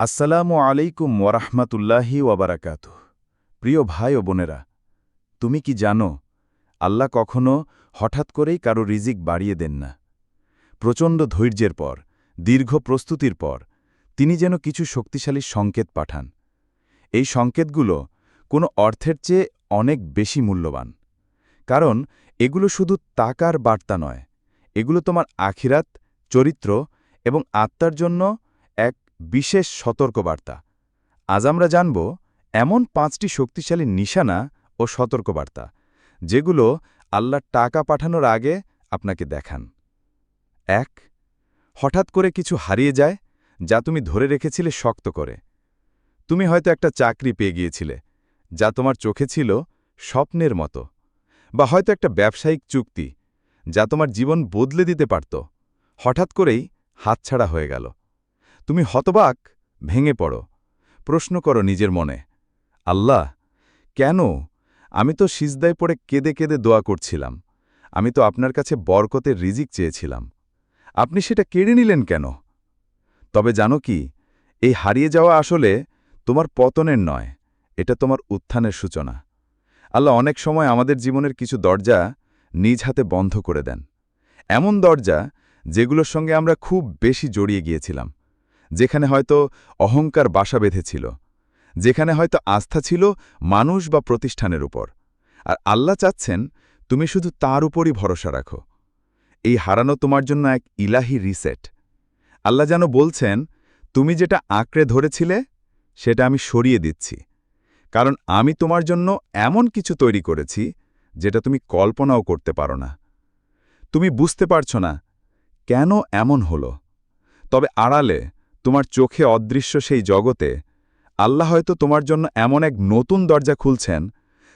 আসসালামু আলাইকুম ওয়ারাহমাতুল্লাহি ওয়াবারাকাত প্রিয় ভাই ও বোনেরা, তুমি কি জানো, আল্লাহ কখনো হঠাৎ করেই কারও রিজিক বাড়িয়ে দেন না। প্রচণ্ড ধৈর্যের পর, দীর্ঘ প্রস্তুতির পর, তিনি যেন কিছু শক্তিশালী সংকেত পাঠান। এই সংকেতগুলো কোনো অর্থের চেয়ে অনেক বেশি মূল্যবান। কারণ, এগুলো শুধু টাকার বার্তা নয়, এগুলো তোমার আখিরাত, চরিত্র এবং আত্মার জন্য এক বিশেষ সতর্কবার্তা। আজ আমরা জানব এমন পাঁচটি শক্তিশালী নিশানা ও সতর্কবার্তা, যেগুলো আল্লাহর টাকা পাঠানোর আগে আপনাকে দেখান। এক, হঠাৎ করে কিছু হারিয়ে যায় যা তুমি ধরে রেখেছিলে শক্ত করে। তুমি হয়তো একটা চাকরি পেয়ে গিয়েছিলে, যা তোমার চোখে ছিল স্বপ্নের মতো, বা হয়তো একটা ব্যবসায়িক চুক্তি, যা তোমার জীবন বদলে দিতে পারত। হঠাৎ করেই হাতছাড়া হয়ে গেল। তুমি হতবাক, ভেঙে পড়ো। প্রশ্ন করো নিজের মনে, আল্লাহ, কেন? আমি তো সিজদায় পড়ে কেঁদে কেঁদে দোয়া করছিলাম। আমি তো আপনার কাছে বরকতের রিজিক চেয়েছিলাম। আপনি সেটা কেড়ে নিলেন কেন? তবে জানো কি, এই হারিয়ে যাওয়া আসলে তোমার পতনের নয়, এটা তোমার উত্থানের সূচনা। আল্লাহ অনেক সময় আমাদের জীবনের কিছু দরজা নিজ হাতে বন্ধ করে দেন। এমন দরজা যেগুলোর সঙ্গে আমরা খুব বেশি জড়িয়ে গিয়েছিলাম। যেখানে হয়তো অহংকার বাসা বেঁধেছিল, যেখানে হয়তো আস্থা ছিল মানুষ বা প্রতিষ্ঠানের উপর। আর আল্লাহ চাচ্ছেন তুমি শুধু তার উপরই ভরসা রাখো। এই হারানো তোমার জন্য এক ইলাহি রিসেট। আল্লাহ যেন বলছেন, তুমি যেটা আঁকড়ে ধরেছিলে, সেটা আমি সরিয়ে দিচ্ছি। কারণ আমি তোমার জন্য এমন কিছু তৈরি করেছি, যেটা তুমি কল্পনাও করতে পারো না। তুমি বুঝতে পারছ না কেন এমন হলো। তবে আড়ালে তোমার চোখে অদৃশ্য সেই জগতে, আল্লাহ হয়তো তোমার জন্য এমন এক নতুন দরজা খুলছেন,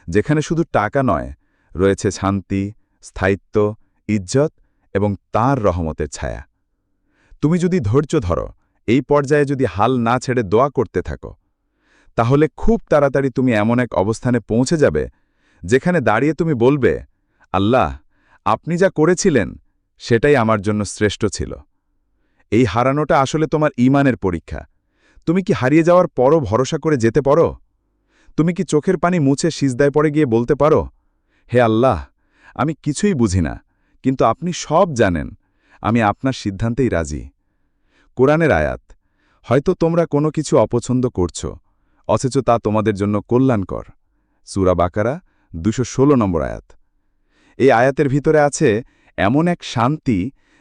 যেখানে শুধু টাকা নয়, রয়েছে শান্তি, স্থায়িত্ব, ইজ্জত এবং তার রহমতের ছায়া। তুমি যদি ধৈর্য ধরো, এই পর্যায়ে যদি হাল না ছেড়ে দোয়া করতে থাকো, তাহলে খুব তাড়াতাড়ি তুমি এমন এক অবস্থানে পৌঁছে যাবে, যেখানে দাঁড়িয়ে তুমি বলবে, আল্লাহ, আপনি যা করেছিলেন, সেটাই আমার জন্য শ্রেষ্ঠ ছিল। এই হারানোটা আসলে তোমার ইমানের পরীক্ষা। তুমি কি হারিয়ে যাওয়ার পরও ভরসা করে যেতে পারো? তুমি কি চোখের পানি মুছে সিজদায় পড়ে গিয়ে বলতে পারো, হে আল্লাহ, আমি কিছুই বুঝি না, কিন্তু আপনি সব জানেন, আমি আপনার সিদ্ধান্তেই রাজি। কোরআনের আয়াত, হয়তো তোমরা কোনো কিছু অপছন্দ করছ, অথচ তা তোমাদের জন্য কল্যাণকর। সুরা বাকারা, দুশো নম্বর আয়াত। এই আয়াতের ভিতরে আছে, এমন এক শান্তি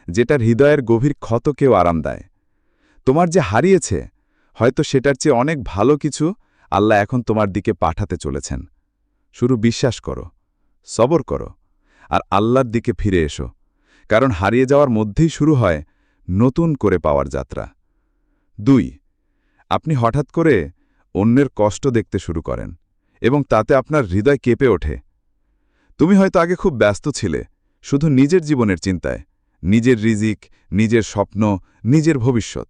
যেটার হৃদয়ের গভীর ক্ষতকেও আরাম দেয়। তোমার যে হারিয়েছে, হয়তো সেটার চেয়ে অনেক ভালো কিছু আল্লাহ এখন তোমার দিকে পাঠাতে চলেছেন। শুরু বিশ্বাস করো, সবর করো, আর আল্লাহর দিকে ফিরে এসো, কারণ হারিয়ে যাওয়ার মধ্যেই শুরু হয় নতুন করে পাওয়ার যাত্রা। দুই, আপনি হঠাৎ করে অন্যের কষ্ট দেখতে শুরু করেন, এবং তাতে আপনার হৃদয় কেঁপে ওঠে। তুমি হয়তো আগে খুব ব্যস্ত ছিলে, শুধু নিজের জীবনের চিন্তায় নিজের রিজিক, নিজের স্বপ্ন, নিজের ভবিষ্যৎ।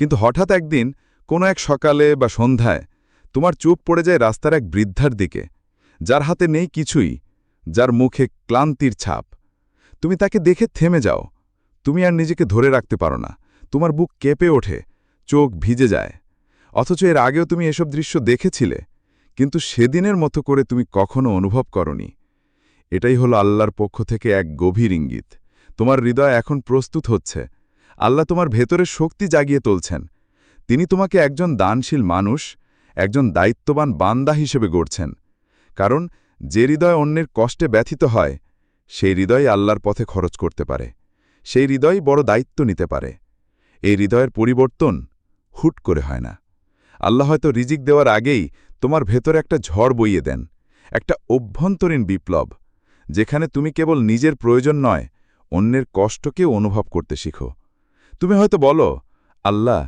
কিন্তু হঠাৎ একদিন, কোনো এক সকালে বা সন্ধ্যায়, তোমার চুপ পড়ে যায় রাস্তার এক বৃদ্ধার দিকে, যার হাতে নেই কিছুই, যার মুখে ক্লান্তির ছাপ। তুমি তাকে দেখে থেমে যাও। তুমি আর নিজেকে ধরে রাখতে পারো না। তোমার বুক কেঁপে ওঠে, চোখ ভিজে যায়। অথচ এর আগেও তুমি এসব দৃশ্য দেখেছিলে, কিন্তু সেদিনের মতো করে তুমি কখনো অনুভব করনি। এটাই হলো আল্লাহর পক্ষ থেকে এক গভীর ইঙ্গিত। তোমার হৃদয় এখন প্রস্তুত হচ্ছে। আল্লাহ তোমার ভেতরে শক্তি জাগিয়ে তুলছেন। তিনি তোমাকে একজন দানশীল মানুষ, একজন দায়িত্ববান বান্দা হিসেবে গড়ছেন। কারণ যে হৃদয় অন্যের কষ্টে ব্যথিত হয়, সেই হৃদয় আল্লাহর পথে খরচ করতে পারে। সেই হৃদয় বড় দায়িত্ব নিতে পারে। এই হৃদয়ের পরিবর্তন হুট করে হয় না। আল্লাহ হয়তো রিজিক দেওয়ার আগেই তোমার ভেতরে একটা ঝড় বইয়ে দেন, একটা অভ্যন্তরীণ বিপ্লব, যেখানে তুমি কেবল নিজের প্রয়োজন নয় অন্যের কষ্টকেও অনুভব করতে শিখো। তুমি হয়তো বলো, আল্লাহ,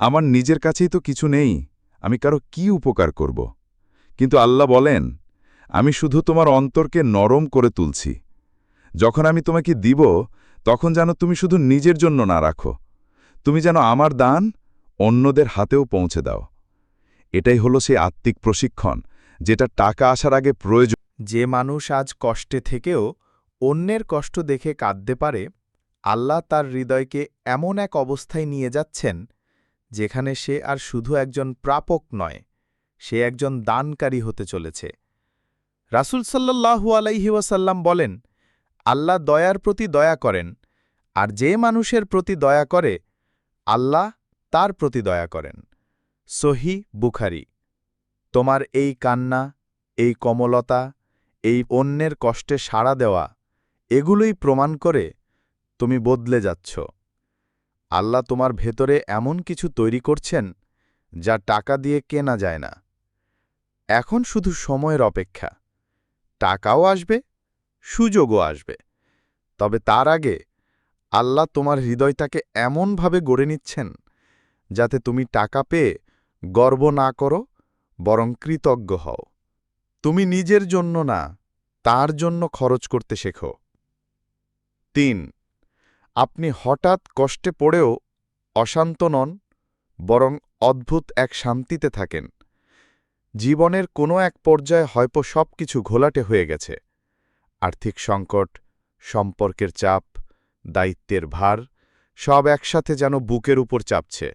আমার নিজের কাছেই তো কিছু নেই, আমি কারও কি উপকার করব? কিন্তু আল্লাহ বলেন, আমি শুধু তোমার অন্তরকে নরম করে তুলছি। যখন আমি তোমাকে দিব, তখন যেন তুমি শুধু নিজের জন্য না রাখো। তুমি যেন আমার দান অন্যদের হাতেও পৌঁছে দাও। এটাই হলো সেই আত্মিক প্রশিক্ষণ, যেটা টাকা আসার আগে প্রয়োজন যে মানুষ আজ কষ্টে থেকেও অন্যের কষ্ট দেখে কাঁদতে পারে, আল্লাহ তার হৃদয়কে এমন এক অবস্থায় নিয়ে যাচ্ছেন, যেখানে সে আর শুধু একজন প্রাপক নয়, সে একজন দানকারী হতে চলেছে। রাসূল সাল্লাল্লাহু আলাইহি ওয়াসাল্লাম বলেন, আল্লাহ দয়ার প্রতি দয়া করেন, আর যে মানুষের প্রতি দয়া করে, আল্লাহ তার প্রতি দয়া করেন। সহি বুখারি। তোমার এই কান্না, এই কমলতা, এই অন্যের কষ্টে সাড়া দেওয়া এগুলোই প্রমাণ করে তুমি বদলে যাচ্ছ। আল্লাহ তোমার ভেতরে এমন কিছু তৈরি করছেন যা টাকা দিয়ে কেনা যায় না। এখন শুধু সময়ের অপেক্ষা। টাকাও আসবে, সুযোগও আসবে। তবে তার আগে আল্লাহ তোমার হৃদয়টাকে এমনভাবে গড়ে নিচ্ছেন যাতে তুমি টাকা পেয়ে গর্ব না করো, বরং কৃতজ্ঞ হও। তুমি নিজের জন্য না, তার জন্য খরচ করতে শেখো। তিন, আপনি হঠাৎ কষ্টে পড়েও অশান্ত নন, বরং অদ্ভুত এক শান্তিতে থাকেন। জীবনের কোনো এক পর্যায়ে হয়তো সব কিছু ঘোলাটে হয়ে গেছে। আর্থিক সংকট, সম্পর্কের চাপ, দায়িত্বের ভার, সব একসাথে যেন বুকের উপর চাপছে।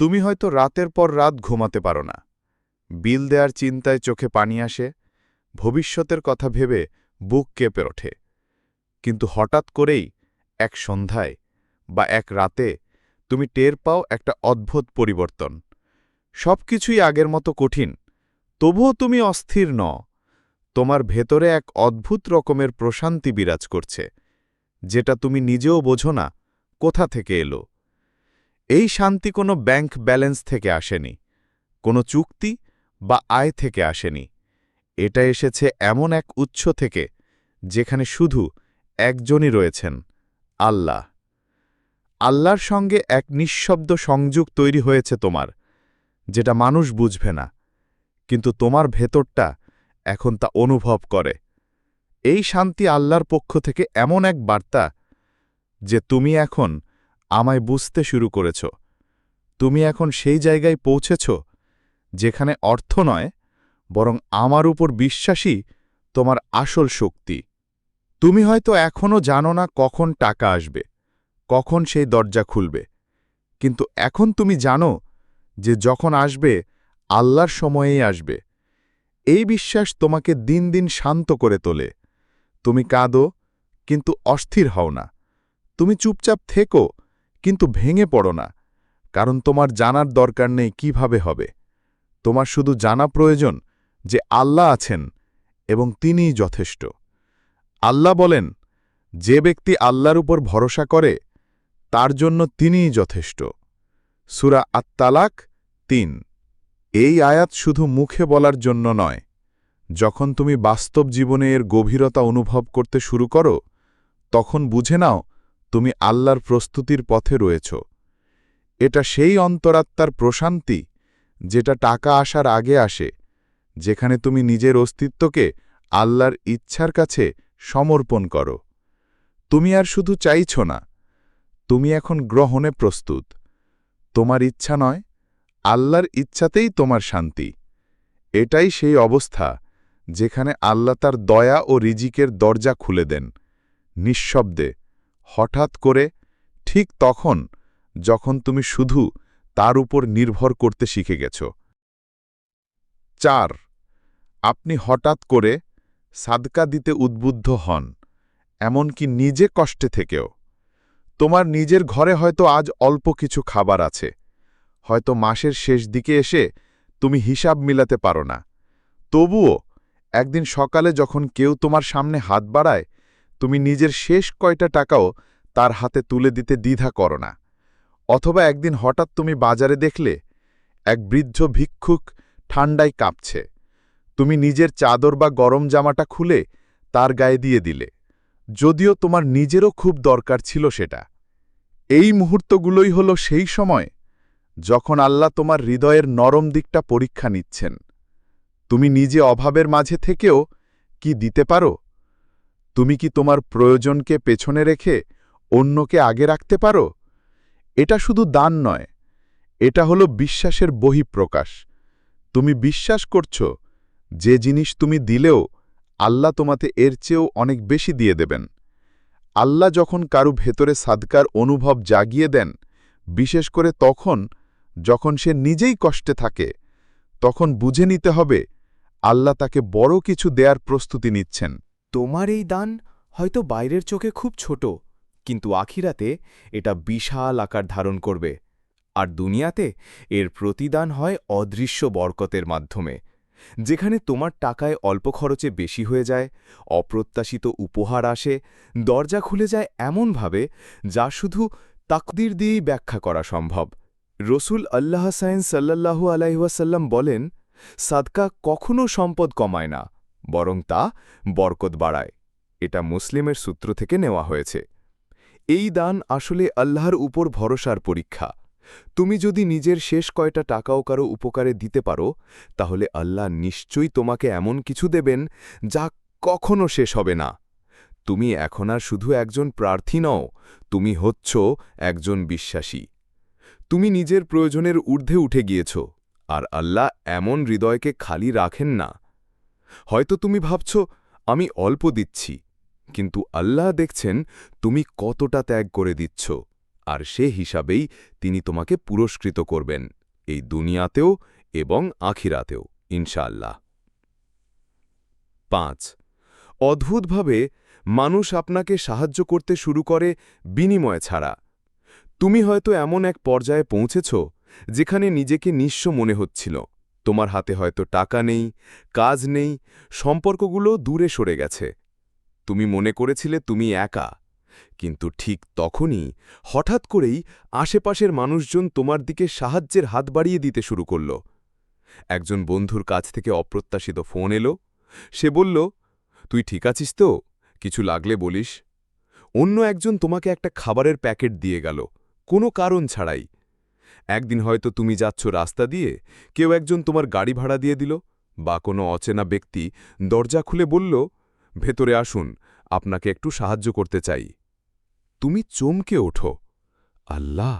তুমি হয়তো রাতের পর রাত ঘুমাতে পারো না। বিল দেয়ার চিন্তায় চোখে পানি আসে। ভবিষ্যতের কথা ভেবে বুক কেঁপে ওঠে। কিন্তু হঠাৎ করেই এক সন্ধ্যায় বা এক রাতে তুমি টের পাও একটা অদ্ভুত পরিবর্তন। সব কিছুই আগের মতো কঠিন, তবুও তুমি অস্থির ন তোমার ভেতরে এক অদ্ভুত রকমের প্রশান্তি বিরাজ করছে, যেটা তুমি নিজেও বোঝো না কোথা থেকে এলো। এই শান্তি কোনো ব্যাংক ব্যালেন্স থেকে আসেনি, কোনো চুক্তি বা আয় থেকে আসেনি। এটা এসেছে এমন এক উৎস থেকে, যেখানে শুধু একজনই রয়েছেন, আল্লাহ। আল্লাহর সঙ্গে এক নিঃশব্দ সংযোগ তৈরি হয়েছে তোমার, যেটা মানুষ বুঝবে না, কিন্তু তোমার ভেতরটা এখন তা অনুভব করে। এই শান্তি আল্লাহর পক্ষ থেকে এমন এক বার্তা যে তুমি এখন আমায় বুঝতে শুরু করেছ। তুমি এখন সেই জায়গায় পৌঁছেছ যেখানে অর্থ নয়, বরং আমার উপর বিশ্বাসী তোমার আসল শক্তি। তুমি হয়তো এখনও জানো না কখন টাকা আসবে, কখন সেই দরজা খুলবে। কিন্তু এখন তুমি জানো যে যখন আসবে, আল্লাহর সময়েই আসবে। এই বিশ্বাস তোমাকে দিন দিন শান্ত করে তোলে। তুমি কাঁদো, কিন্তু অস্থির হও না। তুমি চুপচাপ থেকো, কিন্তু ভেঙে পড়ো না। কারণ তোমার জানার দরকার নেই কীভাবে হবে। তোমার শুধু জানা প্রয়োজন যে আল্লাহ আছেন এবং তিনিই যথেষ্ট। আল্লাহ বলেন, যে ব্যক্তি আল্লাহর উপর ভরসা করে, তার জন্য তিনিই যথেষ্ট। সুরা আত্মালাক তিন। এই আয়াত শুধু মুখে বলার জন্য নয়। যখন তুমি বাস্তব জীবনে এর গভীরতা অনুভব করতে শুরু করো, তখন বুঝে নাও তুমি আল্লাহর প্রস্তুতির পথে রয়েছ। এটা সেই অন্তরাত্মার প্রশান্তি যেটা টাকা আসার আগে আসে, যেখানে তুমি নিজের অস্তিত্বকে আল্লাহর ইচ্ছার কাছে সমর্পণ করো। তুমি আর শুধু চাইছ না, তুমি এখন গ্রহণে প্রস্তুত। তোমার ইচ্ছা নয়, আল্লাহর ইচ্ছাতেই তোমার শান্তি। এটাই সেই অবস্থা যেখানে আল্লাহ তার দয়া ও রিজিকের দরজা খুলে দেন, নিঃশব্দে, হঠাৎ করে, ঠিক তখন, যখন তুমি শুধু তার উপর নির্ভর করতে শিখে গেছ। চার, আপনি হঠাৎ করে সাদকা দিতে উদ্বুদ্ধ হন, এমনকি নিজে কষ্টে থেকেও। তোমার নিজের ঘরে হয়তো আজ অল্প কিছু খাবার আছে, হয়তো মাসের শেষ দিকে এসে তুমি হিসাব মিলাতে পারো না। তবুও, একদিন সকালে যখন কেউ তোমার সামনে হাত বাড়ায়, তুমি নিজের শেষ কয়টা টাকাও তার হাতে তুলে দিতে দ্বিধা করো না। অথবা একদিন হঠাৎ তুমি বাজারে দেখলে, এক বৃদ্ধ ভিক্ষুক ঠান্ডায় কাঁপছে। তুমি নিজের চাদর বা গরম জামাটা খুলে তার গায়ে দিয়ে দিলে। যদিও তোমার নিজেরও খুব দরকার ছিল সেটা। এই মুহূর্তগুলোই হল সেই সময় যখন আল্লাহ তোমার হৃদয়ের নরম দিকটা পরীক্ষা নিচ্ছেন। তুমি নিজে অভাবের মাঝে থেকেও কি দিতে পারো? তুমি কি তোমার প্রয়োজনকে পেছনে রেখে অন্যকে আগে রাখতে পারো? এটা শুধু দান নয়, এটা হলো বিশ্বাসের বহিঃপ্রকাশ। তুমি বিশ্বাস করছ যে জিনিস তুমি দিলেও, আল্লাহ তোমাতে এর চেয়েও অনেক বেশি দিয়ে দেবেন। আল্লাহ যখন কারু ভেতরে সাদকার অনুভব জাগিয়ে দেন, বিশেষ করে তখন, যখন সে নিজেই কষ্টে থাকে, তখন বুঝে নিতে হবে, আল্লাহ তাকে বড় কিছু দেয়ার প্রস্তুতি নিচ্ছেন। তোমার এই দান হয়তো বাইরের চোখে খুব ছোট, কিন্তু আখিরাতে এটা বিশাল আকার ধারণ করবে। আর দুনিয়াতে এর প্রতিদান হয় অদৃশ্য বরকতের মাধ্যমে। যেখানে তোমার টাকায় অল্প খরচে বেশি হয়ে যায়, অপ্রত্যাশিত উপহার আসে, দরজা খুলে যায় এমনভাবে যা শুধু তাকদির দিয়েই ব্যাখ্যা করা সম্ভব। রসুল আল্লাহ সাইন সাল্লাল্লাহু আলাইহাসাল্লাম বলেন, সাদকা কখনও সম্পদ কমায় না, বরং তা বরকত বাড়ায়। এটা মুসলিমের সূত্র থেকে নেওয়া হয়েছে। এই দান আসলে আল্লাহর উপর ভরসার পরীক্ষা। তুমি যদি নিজের শেষ কয়টা টাকাও কারও উপকারে দিতে পারো, তাহলে আল্লাহ নিশ্চয়ই তোমাকে এমন কিছু দেবেন যা কখনো শেষ হবে না। তুমি এখন আর শুধু একজন প্রার্থী নও, তুমি হচ্ছ একজন বিশ্বাসী। তুমি নিজের প্রয়োজনের ঊর্ধ্বে উঠে গিয়েছ, আর আল্লাহ এমন হৃদয়কে খালি রাখেন না। হয়তো তুমি ভাবছ, আমি অল্প দিচ্ছি, কিন্তু আল্লাহ দেখছেন তুমি কতটা ত্যাগ করে দিচ্ছ। আর সে হিসাবেই তিনি তোমাকে পুরস্কৃত করবেন, এই দুনিয়াতেও এবং আখিরাতেও, ইনশাআল্লাহ। পাঁচ, অদ্ভুতভাবে মানুষ আপনাকে সাহায্য করতে শুরু করে বিনিময় ছাড়া। তুমি হয়তো এমন এক পর্যায়ে পৌঁছেছ যেখানে নিজেকে নিঃস্ব মনে হচ্ছিল। তোমার হাতে হয়তো টাকা নেই, কাজ নেই, সম্পর্কগুলো দূরে সরে গেছে। তুমি মনে করেছিলে তুমি একা। কিন্তু ঠিক তখনই হঠাৎ করেই আশেপাশের মানুষজন তোমার দিকে সাহায্যের হাত বাড়িয়ে দিতে শুরু করল। একজন বন্ধুর কাছ থেকে অপ্রত্যাশিত ফোন এলো। সে বলল, তুই ঠিক আছিস তো? কিছু লাগলে বলিস। অন্য একজন তোমাকে একটা খাবারের প্যাকেট দিয়ে গেল, কোনো কারণ ছাড়াই। একদিন হয়তো তুমি যাচ্ছ রাস্তা দিয়ে, কেউ একজন তোমার গাড়ি ভাড়া দিয়ে দিল বা কোনো অচেনা ব্যক্তি দরজা খুলে বলল, ভেতরে আসুন, আপনাকে একটু সাহায্য করতে চাই। তুমি চমকে ওঠো। আল্লাহ,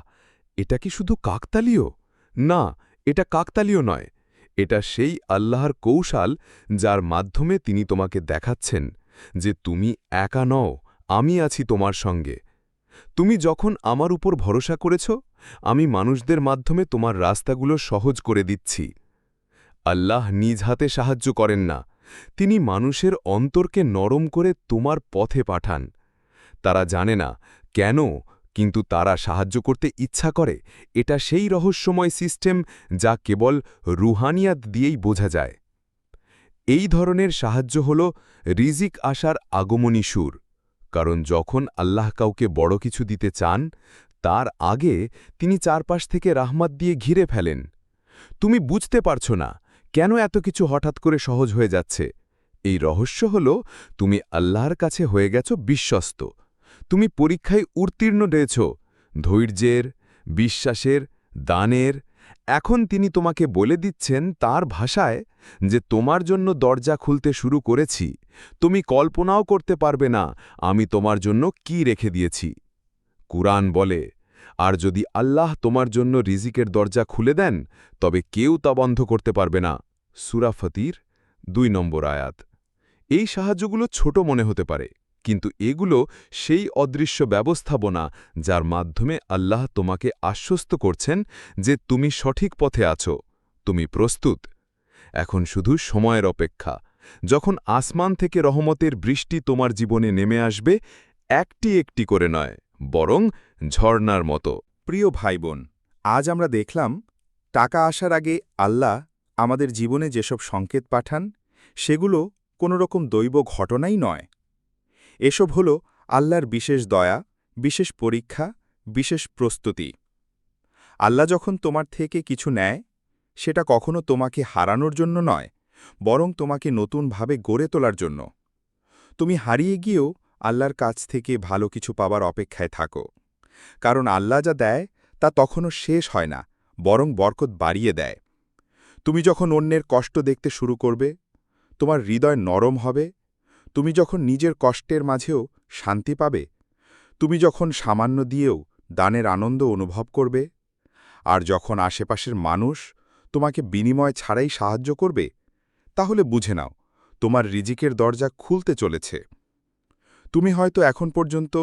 এটা কি শুধু কাকতালীয়? না, এটা কাকতালীয় নয়। এটা সেই আল্লাহর কৌশল যার মাধ্যমে তিনি তোমাকে দেখাচ্ছেন যে তুমি একা নও, আমি আছি তোমার সঙ্গে। তুমি যখন আমার উপর ভরসা করেছ, আমি মানুষদের মাধ্যমে তোমার রাস্তাগুলো সহজ করে দিচ্ছি। আল্লাহ নিজ হাতে সাহায্য করেন না, তিনি মানুষের অন্তরকে নরম করে তোমার পথে পাঠান। তারা জানে না কেন, কিন্তু তারা সাহায্য করতে ইচ্ছা করে। এটা সেই রহস্যময় সিস্টেম যা কেবল রুহানিয়াত দিয়েই বোঝা যায়। এই ধরনের সাহায্য হল রিজিক আসার আগমনী সুর, কারণ যখন আল্লাহ কাউকে বড় কিছু দিতে চান, তার আগে তিনি চারপাশ থেকে রাহমাত দিয়ে ঘিরে ফেলেন। তুমি বুঝতে পারছ না কেন এত কিছু হঠাৎ করে সহজ হয়ে যাচ্ছে। এই রহস্য হল, তুমি আল্লাহর কাছে হয়ে গেছ বিশ্বস্ত। তুমি পরীক্ষায় উত্তীর্ণ রয়েছ, ধৈর্যের, বিশ্বাসের, দানের। এখন তিনি তোমাকে বলে দিচ্ছেন তার ভাষায় যে তোমার জন্য দরজা খুলতে শুরু করেছি। তুমি কল্পনাও করতে পারবে না আমি তোমার জন্য কি রেখে দিয়েছি। কুরআন বলে, আর যদি আল্লাহ তোমার জন্য রিজিকের দরজা খুলে দেন, তবে কেউ তা বন্ধ করতে পারবে না। সুরা ফতির দুই নম্বর আয়াত। এই সাহায্যগুলো ছোট মনে হতে পারে। কিন্তু এগুলো সেই অদৃশ্য ব্যবস্থাপনা যার মাধ্যমে আল্লাহ তোমাকে আশ্বস্ত করছেন যে তুমি সঠিক পথে আছো, তুমি প্রস্তুত। এখন শুধু সময়ের অপেক্ষা। যখন আসমান থেকে রহমতের বৃষ্টি তোমার জীবনে নেমে আসবে, একটি একটি করে নয়, বরং ঝর্ণার মতো। প্রিয় ভাই বোন আজ আমরা দেখলাম, টাকা আসার আগে আল্লাহ আমাদের জীবনে যেসব সংকেত পাঠান, সেগুলো কোনো রকম দৈব ঘটনাই নয়। এসব হল আল্লাহর বিশেষ দয়া, বিশেষ পরীক্ষা, বিশেষ প্রস্তুতি। আল্লাহ যখন তোমার থেকে কিছু নেয়, সেটা কখনো তোমাকে হারানোর জন্য নয়, বরং তোমাকে নতুনভাবে গড়ে তোলার জন্য। তুমি হারিয়ে গিয়েও আল্লাহর কাছ থেকে ভালো কিছু পাবার অপেক্ষায় থাকো, কারণ আল্লাহ যা দেয়, তা তখনও শেষ হয় না, বরং বরকত বাড়িয়ে দেয়। তুমি যখন অন্যের কষ্ট দেখতে শুরু করবে, তোমার হৃদয় নরম হবে তুমি যখন নিজের কষ্টের মাঝেও শান্তি পাবে, তুমি যখন সামান্য দিয়েও দানের আনন্দ অনুভব করবে, আর যখন আশেপাশের মানুষ তোমাকে বিনিময় ছাড়াই সাহায্য করবে, তাহলে বুঝে নাও, তোমার রিজিকের দরজা খুলতে চলেছে। তুমি হয়তো এখন পর্যন্ত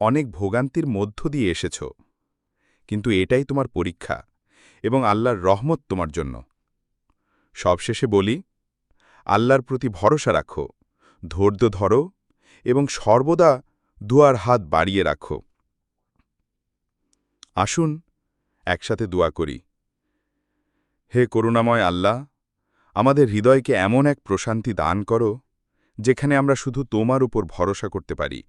অনেক ভোগান্তির মধ্য দিয়ে এসেছ, কিন্তু এটাই তোমার পরীক্ষা এবং আল্লাহর রহমত তোমার জন্য। সবশেষে বলি, আল্লাহর প্রতি ভরসা রাখো। ধৈর্য ধরো এবং সর্বদা দুয়ার হাত বাড়িয়ে রাখো। আসুন একসাথে দোয়া করি। হে করুণাময় আল্লাহ, আমাদের হৃদয়কে এমন এক প্রশান্তি দান করো, যেখানে আমরা শুধু তোমার উপর ভরসা করতে পারি।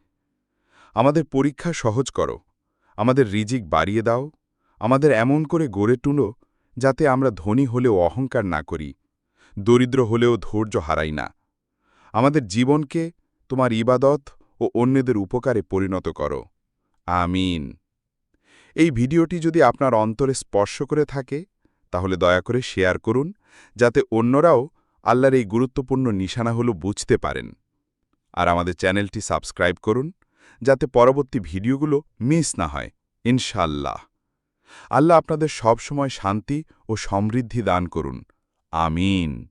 আমাদের পরীক্ষা সহজ করো, আমাদের রিজিক বাড়িয়ে দাও, আমাদের এমন করে গড়ে তুলো, যাতে আমরা ধনী হলেও অহংকার না করি, দরিদ্র হলেও ধৈর্য হারাই না। আমাদের জীবনকে তোমার ইবাদত ও অন্যদের উপকারে পরিণত করো। আমিন। এই ভিডিওটি যদি আপনার অন্তরে স্পর্শ করে থাকে, তাহলে দয়া করে শেয়ার করুন, যাতে অন্যরাও আল্লাহর এই গুরুত্বপূর্ণ নিশানা হল বুঝতে পারেন। আর আমাদের চ্যানেলটি সাবস্ক্রাইব করুন, যাতে পরবর্তী ভিডিওগুলো মিস না হয়। ইনশাল্লাহ আল্লাহ আপনাদের সব সময় শান্তি ও সমৃদ্ধি দান করুন। আমিন।